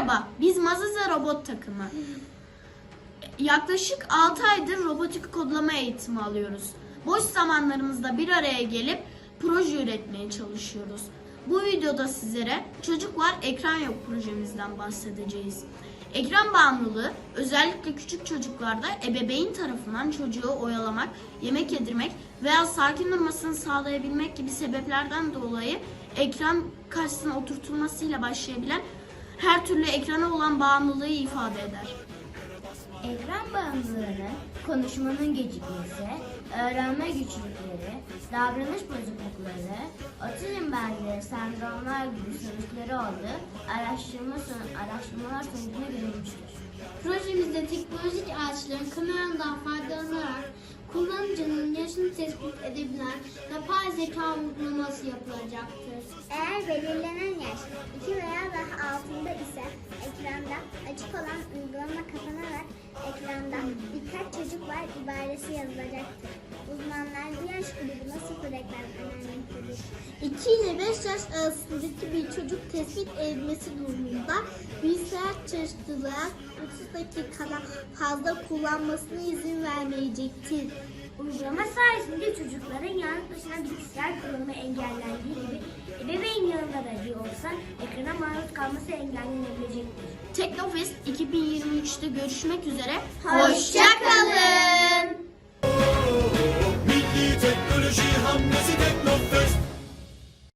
Merhaba, biz Mazaza Robot takımı. Yaklaşık 6 aydır robotik kodlama eğitimi alıyoruz. Boş zamanlarımızda bir araya gelip proje üretmeye çalışıyoruz. Bu videoda sizlere Çocuk Var Ekran Yok projemizden bahsedeceğiz. Ekran bağımlılığı özellikle küçük çocuklarda ebeveyn tarafından çocuğu oyalamak, yemek yedirmek veya sakin durmasını sağlayabilmek gibi sebeplerden dolayı ekran karşısına oturtulmasıyla başlayabilen her türlü ekrana olan bağımlılığı ifade eder. Ekran bağımlılığının konuşmanın gecikmesi, öğrenme güçlükleri, davranış bozuklukları, otizm benzeri sendromlar gibi sonuçları olduğu araştırma son, araştırmalar sonucunda görülmüştür. Projemizde teknolojik araçların kameradan faydalanarak kullanıcının yaşını tespit edebilen yapay zeka uygulaması yapılacaktır. Eğer belirlenen 2 veya daha altında ise ekranda açık olan uygulama kapanarak ekranda birkaç çocuk var ibaresi yazılacaktır. Uzmanlar bu yaş grubuna sıfır ekran önermektedir. 2 ile 5 yaş arasındaki bir çocuk tespit edilmesi durumunda bilgisayar çalıştırılarak 30 dakikadan fazla kullanmasına izin vermeyecektir. Uygulama sayesinde çocukların yalnız başına bilgisayar kullanımı engellendiği gibi ebeveyn dahi olsa ekrana maruz kalması engellenebilecektir. Teknofest 2023'te görüşmek üzere. Hoşça kalın.